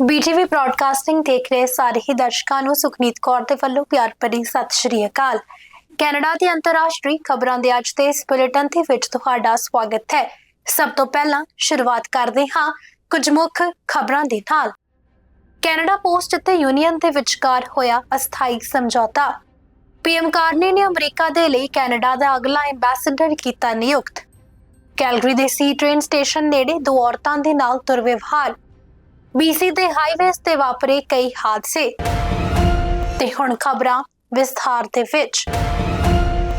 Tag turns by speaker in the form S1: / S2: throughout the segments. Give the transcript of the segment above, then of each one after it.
S1: ਬੀਟੀਵੀ broadcasting ਦੇਖ ਰਹੇ ਸਾਰੇ ਹੀ ਦਰਸ਼ਕਾਂ ਨੂੰ ਸੁਖਨੀਤ ਕੌਰ ਦੇ ਵੱਲੋਂ ਪਿਆਰ ਭਰੀ ਸਤਿ ਸ਼੍ਰੀ ਅਕਾਲ। ਕੈਨੇਡਾ ਦੀ ਅੰਤਰਰਾਸ਼ਟਰੀ ਖਬਰਾਂ ਦੇ ਅੱਜ ਦੇ ਇਸ ਬੁਲੇਟਿਨ ਦੇ ਵਿੱਚ ਤੁਹਾਡਾ ਸਵਾਗਤ ਹੈ। ਸਭ ਤੋਂ ਪਹਿਲਾਂ ਸ਼ੁਰੂਆਤ ਕਰਦੇ ਹਾਂ ਕੁਝ ਮੁੱਖ ਖਬਰਾਂ ਦੇ ਨਾਲ। ਕੈਨੇਡਾ ਪੋਸਟ ਅਤੇ ਯੂਨੀਅਨ ਦੇ ਵਿਚਕਾਰ ਹੋਇਆ ਅਸਥਾਈ ਸਮਝੌਤਾ। ਪੀਐਮ ਕਾਰਨੀ ਨੇ ਅਮਰੀਕਾ ਦੇ ਲਈ ਕੈਨੇਡਾ ਦਾ ਅਗਲਾ ਐਮਬੈਸਡਰ ਕੀਤਾ ਨਿਯੁਕਤ। ਕੈਲਗਰੀ ਦੇ ਸੀ ਟ੍ਰੇਨ ਸਟੇਸ਼ਨ ਨੇੜੇ ਦੋ ਔਰਤਾਂ ਦੇ ਨਾਲ ਦੁਰਵਿਵਹਾਰ। ਬੀਸੀ ਦੇ ਹਾਈਵੇਜ਼ ਤੇ ਵਾਪਰੇ ਕਈ ਹਾਦਸੇ। ਤੇ ਹੁਣ ਖਬਰਾਂ ਵਿਸਥਾਰ ਦੇ ਵਿੱਚ।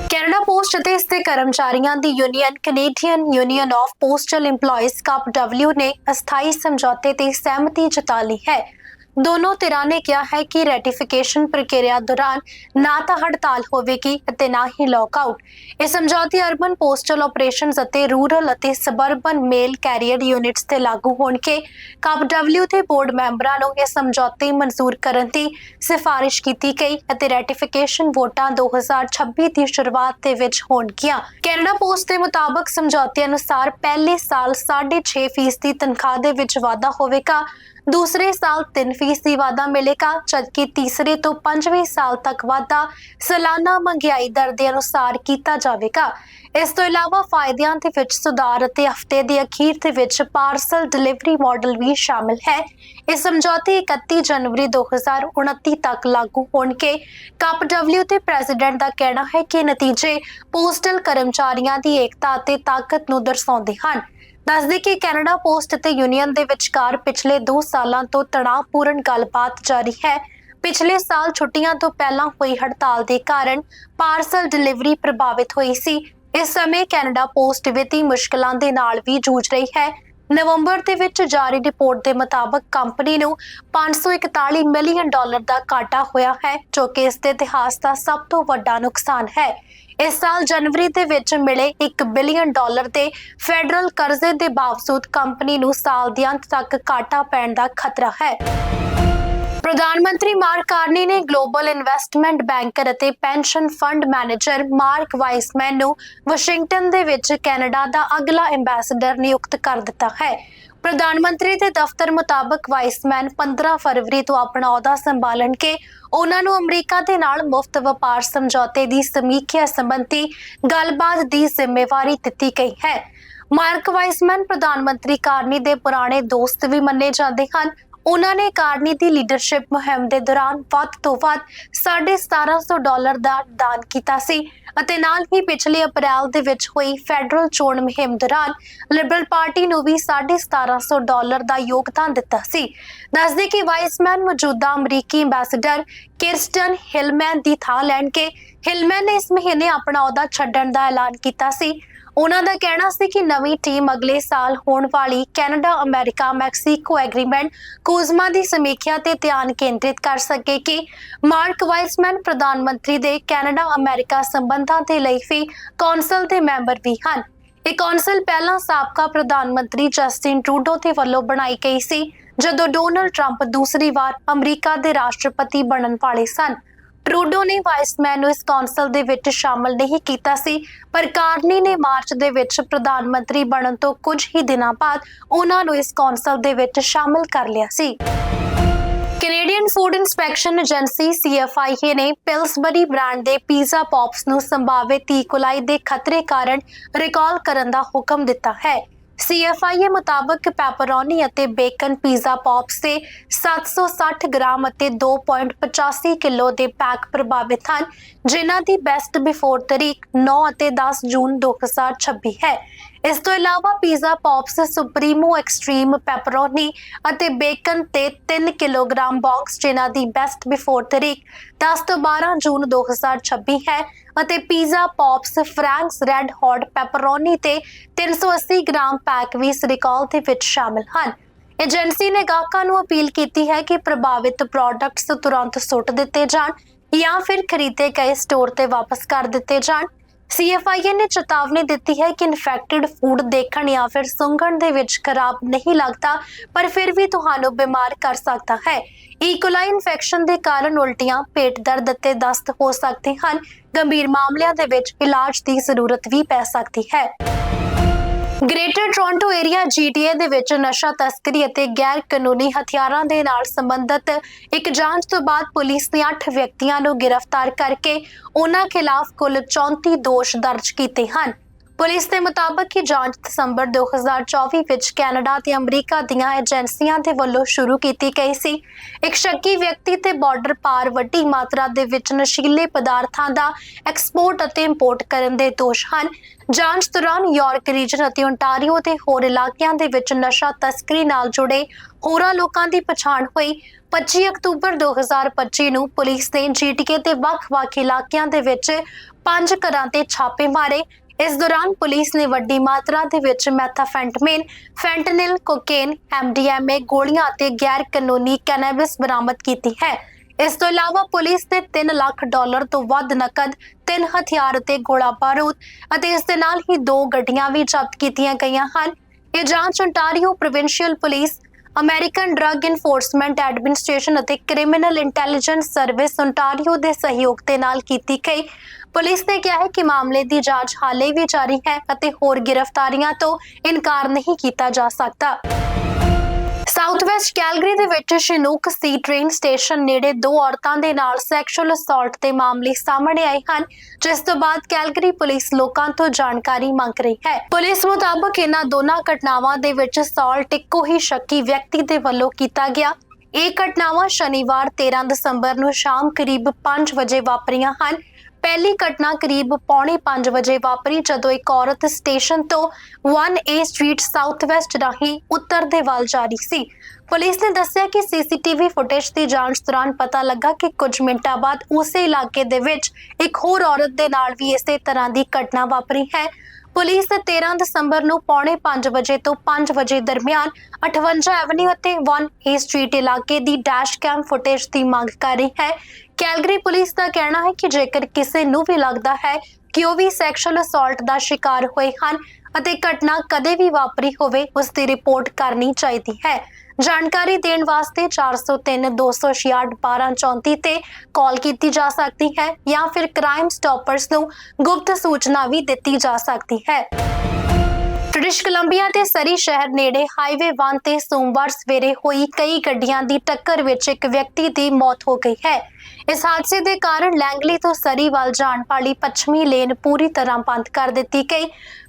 S1: ਕੈਨੇਡਾ ਪੋਸਟ ਅਤੇ ਇਸ ਦੇ ਕਰਮਚਾਰੀਆਂ ਦੀ union Canadian union of postal EMPLOYEES CUP W ਨੇ ਅਸਥਾਈ ਸਮਝੌਤੇ ਤੇ ਸਹਿਮਤੀ ਜਤਾ ਲਈ ਹੈ। ਦੋਨੋਂ ਧਿਰਾਂ ਨੇ ਕਿਹਾ ਹੈ ਕਿ ਰੈਟੀਫਿਕੇਸ਼ਨ ਪ੍ਰਕਿਰਿਆ ਦੌਰਾਨ ਨਾ ਤਾਂ ਹੜਤਾਲ ਹੋਵੇਗੀ ਅਤੇ ਨਾ ਹੀ ਲੌਕਆਊਟ ਇਹ ਸਮਝੌਤੇ ਅਰਬਨ ਪੋਸਟਲ ਆਪਰੇਸ਼ਨਸ ਅਤੇ ਰੂਰਲ ਅਤੇ ਸਬਰਬਨ ਮੇਲ ਕੈਰੀਅਰ ਯੂਨਿਟਸ ਤੇ ਲਾਗੂ ਹੋਣਗੇ। ਕੱਪ ਡਬਲਿਊ ਦੇ ਬੋਰਡ ਮੈਂਬਰਾਂ ਨੂੰ ਇਹ ਸਮਝੌਤੇ ਮਨਜ਼ੂਰ ਕਰਨ ਦੀ ਸਿਫਾਰਿਸ਼ ਕੀਤੀ ਗਈ ਅਤੇ ਰੈਟੀਫਿਕੇਸ਼ਨ ਵੋਟਾਂ 2026 ਦੀ ਸ਼ੁਰੂਆਤ ਦੇ ਵਿੱਚ ਹੋਣਗੀਆਂ। ਕੈਨੇਡਾ ਪੋਸਟ ਦੇ ਮੁਤਾਬਕ ਸਮਝੌਤੇ ਅਨੁਸਾਰ ਪਹਿਲੇ ਸਾਲ 6.5% ਫੀਸਦੀ ਤਨਖਾਹ ਦੇ ਵਿੱਚ ਵਾਧਾ ਹੋਵੇਗਾ। ਦੂਸਰੇ ਸਾਲ 3% ਦੀ ਵਾਧਾ ਮਿਲੇਗਾ, ਜਦਕਿ ਤੀਸਰੇ ਤੋਂ 5ਵੇਂ ਸਾਲ ਤੱਕ ਵਾਧਾ ਸਾਲਾਨਾ ਮਹਿੰਗਾਈ ਦਰ ਦੇ ਅਨੁਸਾਰ ਕੀਤਾ ਜਾਵੇਗਾ। ਇਸ ਤੋਂ ਇਲਾਵਾ ਫਾਇਦਿਆਂ ਦੇ ਵਿੱਚ ਸੁਧਾਰ ਅਤੇ ਹਫ਼ਤੇ ਦੇ ਅਖੀਰ ਦੇ ਵਿੱਚ ਪਾਰਸਲ ਡਿਲੀਵਰੀ ਮਾਡਲ ਵੀ ਸ਼ਾਮਿਲ ਹੈ। ਇਹ ਸਮਝੌਤੇ 31 ਜਨਵਰੀ 2029 ਤੱਕ ਲਾਗੂ ਹੋਣਗੇ। ਕੱਪ ਡਬਲਿਊ ਦੇ ਪ੍ਰੈਜ਼ੀਡੈਂਟ ਦਾ ਕਹਿਣਾ ਹੈ ਕਿ ਨਤੀਜੇ ਪੋਸਟਲ ਕਰਮਚਾਰੀਆਂ ਦੀ ਏਕਤਾ ਅਤੇ ਤਾਕਤ ਨੂੰ ਦਰਸਾਉਂਦੇ ਹਨ। ਦੱਸਦੇ ਕਿ ਕੈਨੇਡਾ ਪੋਸਟ ਅਤੇ ਯੂਨੀਅਨ ਦੇ ਵਿਚਕਾਰ ਪਿਛਲੇ 2 ਸਾਲਾਂ ਤੋਂ ਤਣਾਅਪੂਰਨ ਗੱਲਬਾਤ ਜਾਰੀ ਹੈ। ਪਿਛਲੇ ਸਾਲ ਛੁੱਟੀਆਂ ਤੋਂ ਪਹਿਲਾਂ ਹੋਈ ਹੜਤਾਲ ਦੇ ਕਾਰਨ ਪਾਰਸਲ ਡਿਲੀਵਰੀ ਪ੍ਰਭਾਵਿਤ ਹੋਈ ਸੀ। ਇਸ ਸਮੇਂ ਕੈਨੇਡਾ ਪੋਸਟ ਵਿੱਤੀ ਮੁਸ਼ਕਲਾਂ ਦੇ ਨਾਲ ਵੀ ਜੂਝ ਰਹੀ ਹੈ। ਨਵੰਬਰ ਦੇ ਵਿੱਚ ਜਾਰੀ ਰਿਪੋਰਟ ਦੇ ਮੁਤਾਬਕ ਕੰਪਨੀ ਨੂੰ 541 ਮਿਲੀਅਨ ਡਾਲਰ ਦਾ ਘਾਟਾ ਹੋਇਆ ਹੈ, ਜੋ ਕਿ ਇਸ ਦੇ ਇਤਿਹਾਸ ਦਾ ਸਭ ਤੋਂ ਵੱਡਾ ਨੁਕਸਾਨ ਹੈ। ਇਸ ਸਾਲ ਜਨਵਰੀ ਦੇ ਵਿੱਚ ਮਿਲੇ 1 ਬਿਲੀਅਨ ਡਾਲਰ ਦੇ ਫੈਡਰਲ ਕਰਜ਼ੇ ਦੇ ਬਾਵਜੂਦ ਕੰਪਨੀ ਨੂੰ ਸਾਲ ਦੇ ਅੰਤ ਤੱਕ ਘਾਟਾ ਪੈਣ ਦਾ ਖਤਰਾ ਹੈ। ਪ੍ਰਧਾਨ ਮੰਤਰੀ ਮਾਰਕ ਕਾਰਨੀ ਨੇ ਗਲੋਬਲ ਇਨਵੈਸਟਮੈਂਟ ਬੈਂਕਰ ਅਤੇ pension fund manager Mark Wiseman ਨੂੰ ਵਾਸ਼ਿੰਗਟਨ ਦੇ ਵਿੱਚ ਕੈਨੇਡਾ ਦਾ ਅਗਲਾ ਐਮਬੈਸਡਰ ਨਿਯੁਕਤ ਕਰ ਦਿੱਤਾ ਹੈ। ਪ੍ਰਧਾਨ ਮੰਤਰੀ ਦੇ ਦਫ਼ਤਰ ਮੁਤਾਬਕ ਵਾਈਸਮੈਨ 15 ਫਰਵਰੀ ਤੋਂ ਆਪਣਾ ਅਹੁਦਾ ਸੰਭਾਲਣਗੇ। ਉਹਨਾਂ ਨੂੰ ਅਮਰੀਕਾ ਦੇ ਨਾਲ ਮੁਫਤ ਵਪਾਰ ਸਮਝੌਤੇ ਦੀ ਸਮੀਖਿਆ ਸੰਬੰਧੀ ਗੱਲਬਾਤ ਦੀ ਜ਼ਿੰਮੇਵਾਰੀ ਦਿੱਤੀ ਗਈ ਹੈ। ਮਾਰਕ ਵਾਈਸਮੈਨ ਪ੍ਰਧਾਨ ਮੰਤਰੀ ਕਾਰਨੀ ਦੇ ਪੁਰਾਣੇ ਦੋਸਤ ਵੀ ਮੰਨੇ ਜਾਂਦੇ ਹਨ। ਉਹਨਾਂ ਨੇ ਕਾਰਨੀ ਦੀ ਲੀਡਰਸ਼ਿਪ ਮੁਹਿੰਮ ਦੇ ਦੌਰਾਨ ਵੱਧ ਤੋਂ ਵੱਧ 1750 ਡਾਲਰ ਦਾ ਦਾਨ ਕੀਤਾ ਸੀ ਅਤੇ ਨਾਲ ਹੀ ਪਿਛਲੇ ਅਪ੍ਰੈਲ ਦੇ ਵਿੱਚ ਹੋਈ ਫੈਡਰਲ ਚੋਣ ਮੁਹਿੰਮ ਦੌਰਾਨ ਲਿਬਰਲ ਪਾਰਟੀ ਨੂੰ ਵੀ 1750 ਡਾਲਰ ਦਾ ਯੋਗਦਾਨ ਦਿੱਤਾ ਸੀ। ਦੱਸਦੇ ਕਿ ਵਾਈਸਮੈਨ ਮੌਜੂਦਾ ਅਮਰੀਕੀ ਐਮਬੈਸਡਰ ਕਿਰਸਟਨ ਹਿਲਮੈਨ ਦੀ ਥਾਂ ਲੈਣ ਕੇ ਹਿਲਮੈਨ ਨੇ ਇਸ ਮਹੀਨੇ ਆਪਣਾ ਅਹੁਦਾ ਛੱਡਣ ਦਾ ਐਲਾਨ ਕੀਤਾ ਸੀ। ਉਹਨਾਂ ਦਾ ਕਹਿਣਾ ਸੀ ਕਿ ਨਵੀਂ ਟੀਮ ਅਗਲੇ ਸਾਲ ਹੋਣ ਵਾਲੀ Canada, America, Mexico agreement CUSMA ਦੀ ਸਮੀਖਿਆ ਤੇ ਧਿਆਨ ਕੇਂਦਰਿਤ ਕਰ ਸਕੇਗੀ। ਮਾਰਕ ਵਾਈਸਮੈਨ ਪ੍ਰਧਾਨ ਮੰਤਰੀ ਦੇ ਕੈਨੇਡਾ, ਅਮਰੀਕਾ ਸੰਬੰਧਾਂ ਦੇ ਲਈ ਵੀ ਕੌਂਸਲ ਦੇ ਮੈਂਬਰ ਵੀ ਹਨ। ਇਹ ਕੌਂਸਲ ਪਹਿਲਾਂ ਸਾਬਕਾ ਪ੍ਰਧਾਨ ਮੰਤਰੀ ਜਸਟਿਨ ਟਰੂਡੋ ਦੇ ਵੱਲੋਂ ਬਣਾਈ ਗਈ ਸੀ, ਜਦੋਂ ਡੋਨਲਡ ਟਰੰਪ ਦੂਸਰੀ ਵਾਰ ਅਮਰੀਕਾ ਦੇ ਰਾਸ਼ਟਰਪਤੀ ਬਣਨ ਵਾਲੇ ਸਨ। ਟਰੂਡੋ ਨੇ ਵਾਈਸਮੈਨ ਨੂੰ ਇਸ ਕੌਂਸਲ ਦੇ ਵਿੱਚ ਸ਼ਾਮਲ ਨਹੀਂ ਕੀਤਾ ਸੀ, ਪਰ ਕਾਰਨੀ ਨੇ ਮਾਰਚ ਦੇ ਵਿੱਚ ਪ੍ਰਧਾਨ ਮੰਤਰੀ ਬਣਨ ਤੋਂ ਕੁਝ ਹੀ ਦਿਨਾਂ ਬਾਅਦ ਉਹਨਾਂ ਨੂੰ ਇਸ ਕੌਂਸਲ ਦੇ ਵਿੱਚ ਸ਼ਾਮਲ ਕਰ ਲਿਆ ਸੀ। Canadian food inspection agency CFIA ਨੇ ਪਿਲਸਬਰੀ ਬ੍ਰਾਂਡ ਦੇ ਪੀਜ਼ਾ ਪੌਪਸ ਨੂੰ ਸੰਭਾਵਿਤ ਈ ਦੇ ਖਤਰੇ ਕਾਰਨ ਰਿਕਾਲ ਕਰਨ ਦਾ ਹੁਕਮ ਦਿੱਤਾ ਹੈ। CFIA ਮੁਤਾਬਕ ਪੈਪਰੋਨੀ ਅਤੇ ਬੇਕਨ ਪੀਜ਼ਾ ਪੌਪਸ ਦੇ 760 ਗ੍ਰਾਮ ਅਤੇ 2.85 ਕਿਲੋ ਦੇ ਪੈਕ ਪ੍ਰਭਾਵਿਤ ਹਨ, ਜਿਨ੍ਹਾਂ ਦੀ ਬੈਸਟ ਬਿਫੋਰ ਤਰੀਕ 9 ਅਤੇ 10 ਜੂਨ 2026 ਹੈ। ਇਸ ਤੋਂ ਇਲਾਵਾ pizza pops, supremo, extreme, pepperoni ਅਤੇ ਬੇਕਨ ਤੇ 3 ਕਿਲੋਗ੍ਰਾਮ ਬਾਕਸ ਜਿਨ੍ਹਾਂ ਦੀ ਬੈਸਟ ਬਿਫੋਰ ਤਰੀਕ 10 ਤੋਂ 12 ਜੂਨ 2026 ਹੈ ਅਤੇ pizza pops, franks, red hot, pepperoni ਤੇ 380 ਗ੍ਰਾਮ ਪੈਕ ਵੀ ਇਸ ਰਿਕਾਲ ਦੇ ਵਿੱਚ ਸ਼ਾਮਲ ਹਨ। ਏਜੰਸੀ ਨੇ ਗਾਹਕਾਂ ਨੂੰ ਅਪੀਲ ਕੀਤੀ ਹੈ ਕਿ ਪ੍ਰਭਾਵਿਤ ਪ੍ਰੋਡਕਟਸ ਤੁਰੰਤ ਸੁੱਟ ਦਿੱਤੇ ਜਾਣ ਜਾਂ ਫਿਰ ਖਰੀਦੇ ਗਏ ਸਟੋਰ ਤੇ ਵਾਪਸ ਕਰ ਦਿੱਤੇ ਜਾਣ। ਸੀਐਫਆਈਏ ਨੇ ਚੇਤਾਵਨੀ ਦਿੱਤੀ ਹੈ ਕਿ ਇਨਫੈਕਟਡ ਫੂਡ ਦੇਖਣ ਜਾਂ ਫਿਰ ਸੁੰਘਣ ਦੇ ਵਿੱਚ ਖਰਾਬ ਨਹੀਂ ਲੱਗਦਾ, ਪਰ ਫਿਰ ਵੀ ਤੁਹਾਨੂੰ ਬਿਮਾਰ ਕਰ ਸਕਦਾ ਹੈ। e ਈਕੋਲਾਈ ਇਨਫੈਕਸ਼ਨ ਦੇ ਕਾਰਨ ਉਲਟੀਆਂ ਪੇਟ ਦਰਦ ਅਤੇ ਦਸਤ ਹੋ ਸਕਦੇ ਹਨ। ਗੰਭੀਰ ਮਾਮਲਿਆਂ ਦੇ ਵਿੱਚ ਇਲਾਜ ਦੀ ਜ਼ਰੂਰਤ ਵੀ ਪੈ ਸਕਦੀ ਹੈ। ਗ੍ਰੇਟਰ ਟੋਰਾਂਟੋ ਏਰੀਆ ਜੀਟੀਏ ਦੇ ਵਿੱਚ ਨਸ਼ਾ ਤਸਕਰੀ ਅਤੇ ਗੈਰ ਕਾਨੂੰਨੀ ਹਥਿਆਰਾਂ ਦੇ ਨਾਲ ਸੰਬੰਧਿਤ ਇੱਕ ਜਾਂਚ ਤੋਂ ਬਾਅਦ ਪੁਲਿਸ ਨੇ 8 ਵਿਅਕਤੀਆਂ ਨੂੰ ਗ੍ਰਿਫਤਾਰ ਕਰਕੇ ਉਹਨਾਂ ਖਿਲਾਫ ਕੁੱਲ 34 ਦੋਸ਼ ਦਰਜ ਕੀਤੇ ਹਨ। ਪੁਲਿਸ ਦੇ ਮੁਤਾਬਕ ਇਹ ਜਾਂਚ ਦਸੰਬਰ 2024 ਵਿੱਚ ਕੈਨੇਡਾ ਤੇ ਅਮਰੀਕਾ ਦੀਆਂ ਏਜੰਸੀਆਂ ਦੇ ਵੱਲੋਂ ਸ਼ੁਰੂ ਕੀਤੀ ਗਈ ਸੀ। ਇੱਕ ਸ਼ੱਕੀ ਵਿਅਕਤੀ ਤੇ ਬਾਰਡਰ ਪਾਰ ਵੱਡੀ ਮਾਤਰਾ ਦੇ ਵਿੱਚ ਨਸ਼ੀਲੇ ਪਦਾਰਥਾਂ ਦਾ ਐਕਸਪੋਰਟ ਅਤੇ ਇੰਪੋਰਟ ਕਰਨ ਦੇ ਦੋਸ਼ ਹਨ। ਜਾਂਚ ਦੌਰਾਨ ਯਾਰਕ ਰੀਜਨ ਅਤੇ ਓਨਟਾਰੀਓ ਦੇ ਹੋਰ ਇਲਾਕਿਆਂ ਦੇ ਵਿੱਚ ਨਸ਼ਾ ਤਸਕਰੀ ਨਾਲ ਜੁੜੇ ਹੋਰਾਂ ਲੋਕਾਂ ਦੀ ਪਛਾਣ ਹੋਈ। 25 ਅਕਤੂਬਰ 2025 ਨੂੰ ਪੁਲਿਸ ਨੇ ਜੀਟੀਕੇ ਦੇ ਵੱਖ-ਵੱਖ ਇਲਾਕਿਆਂ ਦੇ ਵਿੱਚ ਪੰਜ ਘਰਾਂ ਤੇ ਛਾਪੇ ਮਾਰੇ। ਇਸ ਦੌਰਾਨ ਪੁਲਿਸ ਨੇ ਵੱਡੀ ਮਾਤਰਾ ਦੇ ਵਿੱਚ ਮੈਥਾਫੈਂਟਾਮਿਨ, ਫੈਂਟਨਿਲ, ਕੋਕੇਨ, ਐਮਡੀਐਮਏ ਗੋਲੀਆਂ ਅਤੇ ਗੈਰ ਕਾਨੂੰਨੀ ਕੈਨੇਬਿਸ ਬਰਾਮਦ ਕੀਤੀ ਹੈ। ਇਸ ਤੋਂ ਇਲਾਵਾ ਪੁਲਿਸ ਨੇ 3 ਲੱਖ ਡਾਲਰ ਤੋਂ ਵੱਧ ਨਕਦ, ਤਿੰਨ ਹਥਿਆਰ ਅਤੇ ਗੋਲਾ ਬਾਰੂਦ ਅਤੇ ਇਸ ਦੇ ਨਾਲ ਹੀ ਦੋ ਗੱਡੀਆਂ ਵੀ ਜ਼ਬਤ ਕੀਤੀਆਂ ਗਈਆਂ ਹਨ। ਇਹ ਜਾਂਚ Ontario provincial police American drug enforcement administration ਅਤੇ ਕ੍ਰਿਮੀਨਲ ਇੰਟੈਲੀਜੈਂਸ ਸਰਵਿਸ ਓਨਟਾਰੀਓ ਦੇ ਸਹਿਯੋਗ ਦੇ ਨਾਲ ਕੀਤੀ ਗਈ ਪੁਲਿਸ ਨੇ ਕਿਹਾ ਹੈ ਕਿ ਮਾਮਲੇ ਦੀ ਜਾਂਚ ਹਾਲੇ ਵੀ ਜਾਰੀ ਹੈ ਅਤੇ ਹੋਰ ਗ੍ਰਿਫਤਾਰੀਆਂ ਤੋਂ ਇਨਕਾਰ ਨਹੀਂ ਕੀਤਾ ਜਾ ਸਕਦਾ। ਸਾਊਥ ਵੈਸਟ ਕੈਲਗਰੀ ਦੇ ਵਿੱਚ ਸ਼ਿਨੂਕ ਸੀ ਟ੍ਰੇਨ ਸਟੇਸ਼ਨ ਨੇੜੇ ਦੋ ਔਰਤਾਂ ਦੇ ਨਾਲ ਸੈਕਸ਼ੂਅਲ ਅਸੌਲਟ ਦੇ ਮਾਮਲੇ ਸਾਹਮਣੇ ਆਏ ਹਨ, ਜਿਸ ਤੋਂ ਬਾਅਦ ਕੈਲਗਰੀ ਪੁਲਿਸ ਲੋਕਾਂ ਤੋਂ ਜਾਣਕਾਰੀ ਮੰਗ ਰਹੀ ਹੈ। ਪੁਲਿਸ ਮੁਤਾਬਕ ਇਹਨਾਂ ਦੋਨਾਂ ਘਟਨਾਵਾਂ ਦੇ ਵਿੱਚ ਅਸੌਲਟ ਇੱਕੋ ਹੀ ਸ਼ੱਕੀ ਵਿਅਕਤੀ ਦੇ ਵੱਲੋਂ ਕੀਤਾ ਗਿਆ। ਇਹ ਘਟਨਾਵਾਂ ਸ਼ਨੀਵਾਰ 13 ਦਸੰਬਰ ਨੂੰ ਸ਼ਾਮ ਕਰੀਬ 5 ਵਜੇ ਵਾਪਰੀਆਂ ਹਨ ਪਹਿਲੀ ਘਟਨਾ ਕਰੀਬ ਪੌਣੇ 5 ਵਜੇ ਵਾਪਰੀ ਜਦੋਂ ਇੱਕ ਔਰਤ ਸਟੇਸ਼ਨ ਤੋਂ 1A ਸਟਰੀਟ ਸਾਊਥ ਵੈਸਟ ਰਾਹੀਂ ਉੱਤਰ ਦੇ ਵੱਲ ਜਾ ਰਹੀ ਸੀ। ਪੁਲਿਸ ਨੇ ਦੱਸਿਆ ਕਿ ਸੀਸੀਟੀਵੀ ਫੁਟੇਜ ਦੀ ਜਾਂਚ ਦੌਰਾਨ ਪਤਾ ਲੱਗਾ ਕਿ ਕੁਝ ਮਿੰਟਾਂ ਬਾਅਦ ਉਸੇ ਇਲਾਕੇ ਦੇ ਵਿੱਚ ਇੱਕ ਹੋਰ ਔਰਤ ਦੇ ਨਾਲ ਵੀ ਇਸੇ ਤਰ੍ਹਾਂ ਦੀ ਘਟਨਾ ਵਾਪਰੀ ਹੈ। ਪੁਲਿਸ 13 ਦਸੰਬਰ ਨੂੰ ਪੌਣੇ 5 ਵਜੇ ਤੋਂ 5 ਵਜੇ ਦਰਮਿਆਨ 58 ਐਵਨਿਊ ਅਤੇ 1A ਸਟਰੀਟ ਇਲਾਕੇ ਦੀ ਡੈਸ਼ ਕੈਮ ਫੁਟੇਜ ਦੀ ਮੰਗ ਕਰ ਰਹੀ ਹੈ ਕੈਲਗਰੀ ਪੁਲਿਸ ਦਾ ਕਹਿਣਾ ਹੈ ਕਿ ਜੇਕਰ ਕਿਸੇ ਨੂੰ ਵੀ ਲੱਗਦਾ ਹੈ ਕਿ ਉਹ ਵੀ ਸੈਕਸ਼ੂਅਲ ਅਸੌਲਟ ਦਾ ਸ਼ਿਕਾਰ ਹੋਏ ਹਨ ਅਤੇ ਘਟਨਾ ਕਦੇ ਵੀ ਵਾਪਰੀ ਹੋਵੇ, ਉਸ ਦੀ ਰਿਪੋਰਟ ਕਰਨੀ ਚਾਹੀਦੀ ਹੈ। ਜਾਣਕਾਰੀ ਦੇਣ ਵਾਸਤੇ 403 266 1234 ਤੇ ਕਾਲ ਕੀਤੀ ਜਾ ਸਕਦੀ ਹੈ ਜਾਂ ਫਿਰ ਕ੍ਰਾਈਮ ਸਟਾਪਰਸ ਨੂੰ ਗੁਪਤ ਸੂਚਨਾ ਵੀ ਦਿੱਤੀ ਜਾ ਸਕਦੀ ਹੈ। ਬ੍ਰਿਟਿਸ਼ ਕੋਲੰਬੀਆ ਦੇ ਸਰੀ ਸ਼ਹਿਰ ਨੇੜੇ ਹਾਈਵੇ 1 ਤੇ ਸੋਮਵਾਰ ਸਵੇਰੇ ਹੋਈ ਕਈ ਗੱਡੀਆਂ ਦੀ ਟੱਕਰ ਵਿੱਚ ਇੱਕ ਵਿਅਕਤੀ ਦੀ ਮੌਤ ਹੋ ਗਈ ਹੈ। ਇਸ ਹਾਦਸੇ ਦੇ ਕਾਰਨ ਲੈਂਗਲੀ ਤੋਂ ਸਰੀ ਵੱਲ ਜਾਣ ਵਾਲੀ ਪੱਛਮੀ ਲੇਨ ਪੂਰੀ ਤਰ੍ਹਾਂ ਬੰਦ ਕਰ ਦਿੱਤੀ ਗਈ।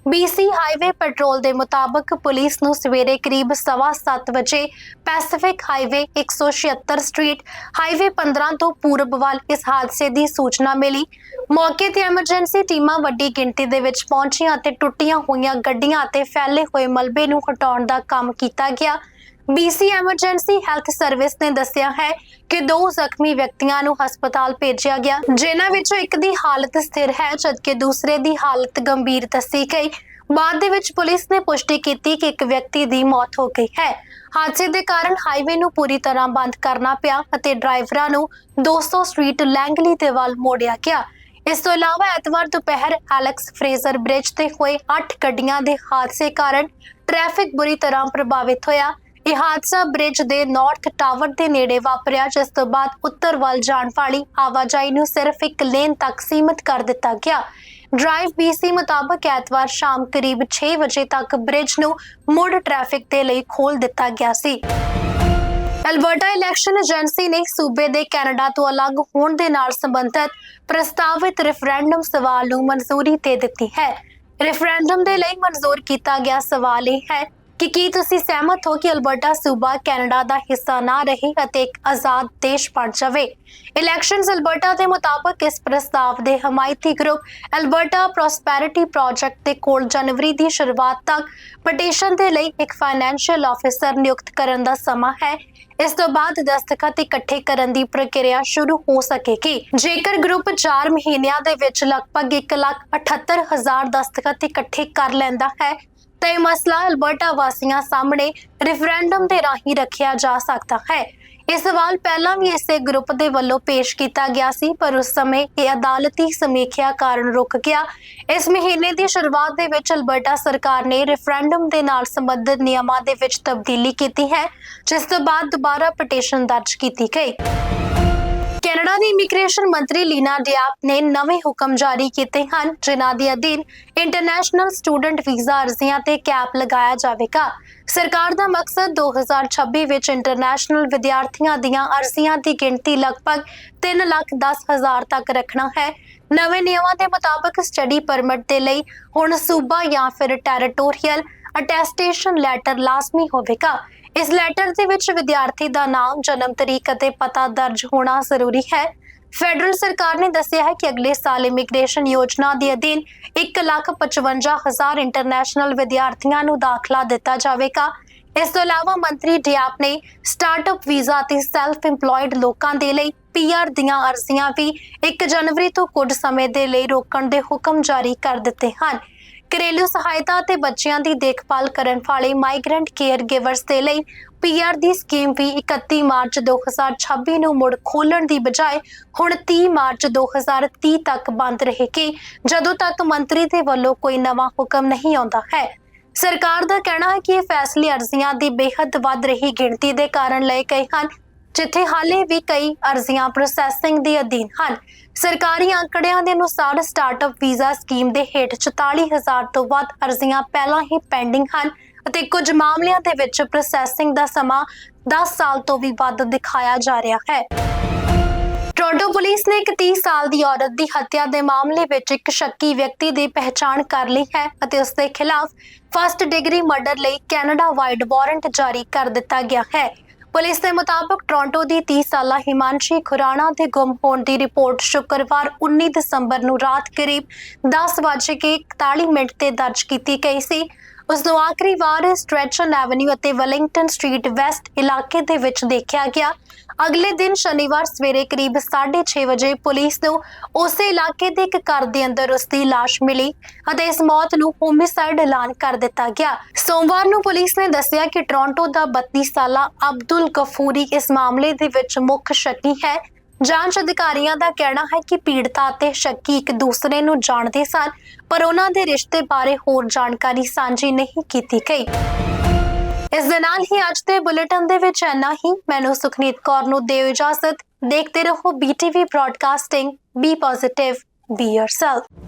S1: BC ਹਾਈਵੇ ਪੈਟਰੋਲ ਦੇ ਮੁਤਾਬਕ ਪੁਲਿਸ ਨੂੰ ਸਵੇਰੇ ਕਰੀਬ 7:30 ਵਜੇ ਪੈਸੀਫਿਕ ਹਾਈਵੇ 176 ਸਟਰੀਟ, ਹਾਈਵੇ 15 ਤੋਂ ਪੂਰਬ ਵੱਲ ਇਸ ਹਾਦਸੇ ਦੀ ਸੂਚਨਾ ਮਿਲੀ। ਮੌਕੇ ਤੇ ਐਮਰਜੈਂਸੀ ਟੀਮਾਂ ਵੱਡੀ ਗਿਣਤੀ ਦੇ ਵਿੱਚ ਪਹੁੰਚੀਆਂ ਅਤੇ ਟੁੱਟੀਆਂ ਹੋਈਆਂ ਗੱਡੀਆਂ ਅਤੇ ਫੈਲੇ ਹੋਏ ਮਲਬੇ ਨੂੰ ਹਟਾਉਣ ਦਾ ਕੰਮ ਕੀਤਾ ਗਿਆ। BC ਐਮਰਜੈਂਸੀ ਹੈਲਥ ਸਰਵਿਸ ਨੇ ਦੱਸਿਆ ਹੈ ਕਿ ਦੋ ਜ਼ਖਮੀ ਵਿਅਕਤੀਆਂ ਨੂੰ ਹਸਪਤਾਲ ਭੇਜਿਆ ਗਿਆ, ਜਿਨ੍ਹਾਂ ਵਿੱਚੋਂ ਇੱਕ ਦੀ ਹਾਲਤ ਸਥਿਰ ਹੈ, ਜਦਕਿ ਦੂਸਰੇ ਦੀ ਹਾਲਤ ਗੰਭੀਰ ਦੱਸੀ ਗਈ। ਬਾਅਦ ਦੇ ਵਿੱਚ ਪੁਲਿਸ ਨੇ ਪੁਸ਼ਟੀ ਕੀਤੀ ਕਿ ਇੱਕ ਵਿਅਕਤੀ ਦੀ ਮੌਤ ਹੋ ਗਈ ਹੈ। ਹਾਦਸੇ ਦੇ ਕਾਰਨ ਹਾਈਵੇ ਨੂੰ ਪੂਰੀ ਤਰ੍ਹਾਂ ਬੰਦ ਕਰਨਾ ਪਿਆ ਅਤੇ ਡਰਾਈਵਰਾਂ ਨੂੰ 200 ਸਟਰੀਟ ਲੈਂਗਲੀ ਦੇ ਵੱਲ ਮੋੜਿਆ ਗਿਆ। ਇਸ ਤੋਂ ਇਲਾਵਾ ਐਤਵਾਰ ਦੁਪਹਿਰ ਐਲੈਕਸ ਫਰੇਜ਼ਰ ਬ੍ਰਿਜ ਤੇ ਹੋਏ 8 ਗੱਡੀਆਂ ਦੇ ਹਾਦਸੇ ਕਾਰਨ ਟ੍ਰੈਫਿਕ ਬੁਰੀ ਤਰ੍ਹਾਂ ਪ੍ਰਭਾਵਿਤ ਹੋਇਆ। ਇਹ ਹਾਦਸਾ ਬ੍ਰਿਜ ਦੇ ਨਾਰਥ ਟਾਵਰ ਦੇ ਨੇੜੇ ਵਾਪਰਿਆ, ਜਿਸ ਤੋਂ ਬਾਅਦ ਉੱਤਰ ਵੱਲ ਜਾਣ ਵਾਲੀ ਆਵਾਜਾਈ ਨੂੰ ਸਿਰਫ ਇੱਕ ਲੇਨ ਤੱਕ ਸੀਮਿਤ ਕਰ ਦਿੱਤਾ ਗਿਆ। ਡਰਾਈਵ BC ਮੁਤਾਬਕ ਐਤਵਾਰ ਸ਼ਾਮ ਕਰੀਬ 6 ਵਜੇ ਤੱਕ ਬ੍ਰਿਜ ਨੂੰ ਮੁੜ ਟ੍ਰੈਫਿਕ ਦੇ ਲਈ ਖੋਲ ਦਿੱਤਾ ਗਿਆ ਸੀ। ਅਲਬਰਟਾ ਇਲੈਕਸ਼ਨ ਏਜੰਸੀ ਨੇ ਸੂਬੇ ਦੇ ਕੈਨੇਡਾ ਤੋਂ ਅਲੱਗ ਹੋਣ ਦੇ ਨਾਲ ਸੰਬੰਧਿਤ ਪ੍ਰਸਤਾਵਿਤ ਰੈਫਰੈਂਡਮ ਸਵਾਲ ਨੂੰ ਮਨਜ਼ੂਰੀ ਦੇ ਦਿੱਤੀ ਹੈ। ਰੈਫਰੈਂਡਮ ਦੇ ਲਈ ਮਨਜ਼ੂਰ ਕੀਤਾ ਗਿਆ ਸਵਾਲ ਇਹ ਹੈ ਕਿ ਕੀ ਤੁਸੀਂ ਸਹਿਮਤ ਹੋ ਕਿ ਅਲਬਰਟਾ ਸੂਬਾ ਕੈਨੇਡਾ ਦਾ ਹਿੱਸਾ ਨਾ ਰਹੇ ਅਤੇ ਇੱਕ ਆਜ਼ਾਦ ਦੇਸ਼ ਬਣ ਜਾਵੇ? ਇਲੈਕਸ਼ਨਸ ਅਲਬਰਟਾ ਦੇ ਮੁਤਾਬਕ ਇਸ ਪ੍ਰਸਤਾਵ ਦੇ ਹਮਾਇਤੀ ਗਰੁੱਪ ਅਲਬਰਟਾ ਪ੍ਰੋਸਪੈਰਿਟੀ ਪ੍ਰੋਜੈਕਟ ਦੇ ਕੋਲ ਜਨਵਰੀ ਦੀ ਸ਼ੁਰੂਆਤ ਤੱਕ ਪਟੀਸ਼ਨ ਦੇ ਲਈ ਇੱਕ ਫਾਈਨੈਂਸ਼ੀਅਲ ਆਫੀਸਰ ਨਿਯੁਕਤ ਕਰਨ ਦਾ ਸਮਾਂ ਹੈ। ਇਸ ਤੋਂ ਬਾਅਦ ਦਸਤਖਤ ਇਕੱਠੇ ਕਰਨ ਦੀ ਪ੍ਰਕਿਰਿਆ ਸ਼ੁਰੂ ਹੋ ਸਕੇਗੀ। ਜੇਕਰ ਗਰੁੱਪ 4 ਮਹੀਨਿਆਂ ਦੇ ਵਿੱਚ ਲਗਭਗ 1,78,000 ਦਸਤਖਤ ਇਕੱਠੇ ਕਰ ਲੈਂਦਾ ਹੈ ਤਾਂ ਇਹ ਮਸਲਾ ਅਲਬਰਟਾ ਵਾਸੀਆਂ ਸਾਹਮਣੇ ਰੈਫਰੈਂਡਮ ਦੇ ਰਾਹੀਂ ਰੱਖਿਆ ਜਾ ਸਕਦਾ ਹੈ। ਇਹ ਸਵਾਲ ਪਹਿਲਾਂ ਵੀ ਇਸੇ ਗਰੁੱਪ ਦੇ ਵੱਲੋਂ ਪੇਸ਼ ਕੀਤਾ ਗਿਆ ਸੀ, ਪਰ ਉਸ ਸਮੇਂ ਇਹ ਅਦਾਲਤੀ ਸਮੀਖਿਆ ਕਾਰਨ ਰੁਕ ਗਿਆ। ਇਸ ਮਹੀਨੇ ਦੀ ਸ਼ੁਰੂਆਤ ਦੇ ਵਿੱਚ ਅਲਬਰਟਾ ਸਰਕਾਰ ਨੇ ਰੈਫਰੈਂਡਮ ਦੇ ਨਾਲ ਸੰਬੰਧਿਤ ਨਿਯਮਾਂ ਦੇ ਵਿੱਚ ਤਬਦੀਲੀ ਕੀਤੀ ਹੈ, ਜਿਸ ਤੋਂ ਬਾਅਦ ਦੁਬਾਰਾ ਪਟੀਸ਼ਨ ਦਰਜ ਕੀਤੀ ਗਈ। ਕੈਨੇਡਾ ਦੀ ਇਮੀਗ੍ਰੇਸ਼ਨ ਮੰਤਰੀ ਲੀਨਾ ਡਿਆਪ ਨੇ ਨਵੇਂ ਹੁਕਮ ਜਾਰੀ ਕੀਤੇ ਹਨ, ਜਿਨ੍ਹਾਂ ਦੇ ਅਧੀਨ ਇੰਟਰਨੈਸ਼ਨਲ ਸਟੂਡੈਂਟ ਵੀਜ਼ਾ ਅਰਜ਼ੀਆਂ ਤੇ ਕੈਪ ਲਗਾਇਆ ਜਾਵੇਗਾ। ਸਰਕਾਰ ਦਾ ਮਕਸਦ 2026 ਵਿੱਚ ਇੰਟਰਨੈਸ਼ਨਲ ਵਿਦਿਆਰਥੀਆਂ ਦੀਆਂ ਅਰਜ਼ੀਆਂ ਦੀ ਗਿਣਤੀ ਲਗਭਗ 3 ਲੱਖ 10 ਹਜ਼ਾਰ ਤੱਕ ਰੱਖਣਾ ਹੈ। ਨਵੇਂ ਨਿਯਮਾਂ ਦੇ ਮੁਤਾਬਕ ਸਟੱਡੀ ਪਰਮਿਟ ਦੇ ਲਈ ਹੁਣ ਸੂਬਾ ਜਾਂ ਫਿਰ ਟੈਰੀਟੋਰੀਅਲ ਅਟੈਸਟੇਸ਼ਨ ਲੈਟਰ ਲਾਜ਼ਮੀ ਹੋਵੇਗਾ। ਇਸ ਲੈਟਰ ਦੇ ਵਿੱਚ ਵਿਦਿਆਰਥੀ ਦਾ ਨਾਮ ਜਨਮ ਤਰੀਕ ਅਤੇ ਪਤਾ ਦਰਜ ਹੋਣਾ ਜ਼ਰੂਰੀ ਹੈ। ਫੈਡਰਲ ਸਰਕਾਰ ਨੇ ਦੱਸਿਆ ਹੈ ਕਿ ਅਗਲੇ ਸਾਲ ਇਮੀਗ੍ਰੇਸ਼ਨ ਯੋਜਨਾ ਦੇ ਅਧੀਨ 1,55,000 ਇੰਟਰਨੈਸ਼ਨਲ ਵਿਦਿਆਰਥੀਆਂ ਨੂੰ ਦਾਖਲਾ ਦਿੱਤਾ ਜਾਵੇਗਾ। ਇਸ ਤੋਂ ਇਲਾਵਾ ਮੰਤਰੀ ਡਿਆਪ ਨੇ ਸਟਾਰਟਅਪ ਵੀਜ਼ਾ ਅਤੇ ਸੈਲਫ ਇੰਪਲੋਇਡ ਲੋਕਾਂ ਦੇ ਲਈ ਪੀਆਰ ਦੀਆਂ ਅਰਜ਼ੀਆਂ ਵੀ 1 ਜਨਵਰੀ ਤੋਂ ਕੁਝ ਸਮੇਂ ਦੇ ਲਈ ਰੋਕਣ ਦੇ ਹੁਕਮ ਜਾਰੀ ਕਰ ਦਿੱਤੇ ਹਨ। ਘਰੇਲੂ ਸਹਾਇਤਾ ਅਤੇ ਬੱਚਿਆਂ ਦੀ ਦੇਖਭਾਲ ਕਰਨ ਵਾਲੇ ਮਾਈਗ੍ਰੈਂਟ ਕੇਅਰ ਗਿਵਰਸ ਦੇ ਲਈ ਪੀਆਰ ਦੀ ਸਕੀਮ ਵੀ 31 ਮਾਰਚ 2026 ਨੂੰ ਮੁੜ ਖੋਲਣ ਦੀ ਬਜਾਏ ਹੁਣ 30 ਮਾਰਚ 2030 ਤੱਕ ਬੰਦ ਰਹੇਗੀ, ਜਦੋਂ ਤੱਕ ਮੰਤਰੀ ਦੇ ਵੱਲੋਂ ਕੋਈ ਨਵਾਂ ਹੁਕਮ ਨਹੀਂ ਆਉਂਦਾ ਹੈ। ਸਰਕਾਰ ਦਾ ਕਹਿਣਾ ਹੈ ਕਿ ਇਹ ਫੈਸਲੇ ਅਰਜ਼ੀਆਂ ਦੀ ਬੇਹੱਦ ਵੱਧ ਰਹੀ ਗਿਣਤੀ ਦੇ ਕਾਰਨ ਲਏ ਗਏ ਹਨ। ਜਿੱਥੇ ਹਾਲੇ ਵੀ ਕਈ ਅਰਜ਼ੀਆਂ ਪ੍ਰੋਸੈਸਿੰਗ ਦੇ ਅਧੀਨ ਹਨ। ਸਰਕਾਰੀ ਅੰਕੜਿਆਂ ਦੇ ਅਨੁਸਾਰ ਸਟਾਰਟਅਪ ਵੀਜ਼ਾ ਸਕੀਮ ਦੇ ਹੇਠ 44000 ਤੋਂ ਵੱਧ ਅਰਜ਼ੀਆਂ ਪਹਿਲਾਂ ਹੀ ਪੈਂਡਿੰਗ ਹਨ ਅਤੇ ਕੁਝ ਮਾਮਲਿਆਂ ਦੇ ਵਿੱਚ ਪ੍ਰੋਸੈਸਿੰਗ ਦਾ ਸਮਾਂ 10 ਸਾਲ ਤੋਂ ਵੀ ਵੱਧ ਦਿਖਾਇਆ ਜਾ ਰਿਹਾ ਹੈ। ਟੋਰਾਂਟੋ ਪੁਲਿਸ ਨੇ ਇੱਕ 30 ਸਾਲ ਦੀ ਔਰਤ ਦੀ ਹੱਤਿਆ ਦੇ ਮਾਮਲੇ ਵਿੱਚ ਇੱਕ ਸ਼ੱਕੀ ਵਿਅਕਤੀ ਦੀ ਪਹਿਚਾਣ ਕਰ ਲਈ ਹੈ ਅਤੇ ਉਸ ਦੇ ਖਿਲਾਫ ਫਸਟ ਡਿਗਰੀ ਮਰਡਰ ਲਈ ਕੈਨੇਡਾ ਵਾਈਡ ਵਾਰੰਟ ਜਾਰੀ ਕਰ ਦਿੱਤਾ ਗਿਆ ਹੈ। ਪੁਲਿਸ ਦੇ ਮੁਤਾਬਕ ਟੋਰਾਂਟੋ ਦੀ 30 ਸਾਲਾ ਹਿਮਾਂਸ਼ੀ ਖੁਰਾਣਾ ਦੇ ਗੁੰਮ ਹੋਣ ਦੀ ਰਿਪੋਰਟ ਸ਼ੁੱਕਰਵਾਰ 19 ਦਸੰਬਰ ਨੂੰ ਰਾਤ ਕਰੀਬ 10:41 ਮਿੰਟ ਤੇ ਦਰਜ ਕੀਤੀ ਗਈ ਸੀ। ਉਸ ਨੂੰ ਆਖਰੀ ਵਾਰ ਸਟ੍ਰੈਚਨ ਐਵਨਿਊ ਅਤੇ ਵੈਲਿੰਗਟਨ ਸਟਰੀਟ ਵੈਸਟ ਇਲਾਕੇ ਦੇ ਵਿੱਚ ਦੇਖਿਆ ਗਿਆ। ਅਗਲੇ ਦਿਨ ਸ਼ਨੀਵਾਰ ਸਵੇਰੇ ਕਰੀਬ 6:30 ਵਜੇ ਪੁਲਿਸ ਨੂੰ ਉਸੇ ਇਲਾਕੇ ਦੇ ਇੱਕ ਘਰ ਦੇ ਅੰਦਰ ਉਸ ਦੀ ਲਾਸ਼ ਮਿਲੀ ਅਤੇ ਇਸ ਮੌਤ ਨੂੰ ਹੋਮਿਸਾਈਡ ਐਲਾਨ ਕਰ ਦਿੱਤਾ ਗਿਆ। ਸੋਮਵਾਰ ਨੂੰ ਪੁਲਿਸ ਨੇ ਦੱਸਿਆ ਕਿ ਟੋਰਾਂਟੋ ਦਾ 32 ਸਾਲਾ ਅਬਦੁਲ ਗਫੂਰੀ ਇਸ ਮਾਮਲੇ ਦੇ ਵਿੱਚ ਮੁੱਖ ਸ਼ੱਕੀ ਹੈ। ਜਾਂਚ ਅਧਿਕਾਰੀਆਂ ਦਾ ਕਹਿਣਾ ਹੈ ਕਿ ਪੀੜਤਾ ਅਤੇ ਸ਼ੱਕੀ ਇੱਕ ਦੂਸਰੇ ਨੂੰ ਜਾਣਦੇ ਸਨ, ਪਰ ਉਹਨਾਂ ਦੇ ਰਿਸ਼ਤੇ ਬਾਰੇ ਹੋਰ ਜਾਣਕਾਰੀ ਸਾਂਝੀ ਨਹੀਂ ਕੀਤੀ ਗਈ। ਇਸ ਦੇ ਨਾਲ ਹੀ ਅੱਜ ਦੇ ਬੁਲੇਟਿਨ ਦੇ ਵਿੱਚ ਇੰਨਾ ਹੀ। ਮੈਨੂੰ ਸੁਖਨੀਤ ਕੌਰ ਨੂੰ ਦਿਓ ਇਜਾਜ਼ਤ। ਦੇਖਦੇ ਰਹੋ BTV broadcasting B positive B yourself